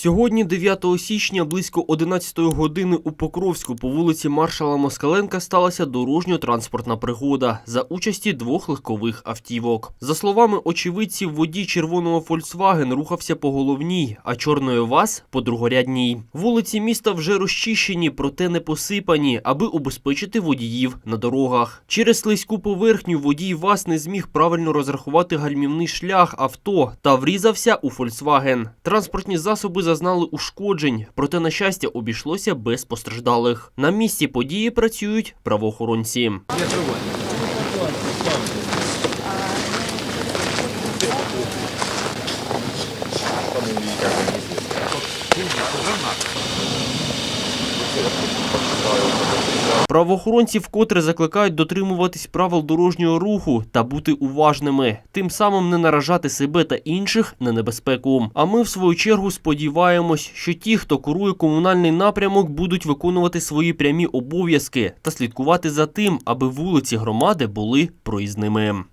Сьогодні, 9 січня, близько 11 години у Покровську по вулиці Маршала Москаленка сталася дорожньо-транспортна пригода за участі двох легкових автівок. За словами очевидців, водій червоного Volkswagen рухався по головній, а чорної ВАЗ – по другорядній. Вулиці міста вже розчищені, проте не посипані, аби убезпечити водіїв на дорогах. Через слизьку поверхню водій ВАЗ не зміг правильно розрахувати гальмівний шлях авто та врізався у Volkswagen. Транспортні засоби зазнали ушкоджень, проте, на щастя, обійшлося без постраждалих. На місці події працюють правоохоронці. Правоохоронці вкотре закликають дотримуватись правил дорожнього руху та бути уважними, тим самим не наражати себе та інших на небезпеку. А ми, в свою чергу, сподіваємось, що ті, хто курує комунальний напрямок, будуть виконувати свої прямі обов'язки та слідкувати за тим, аби вулиці громади були проїзними.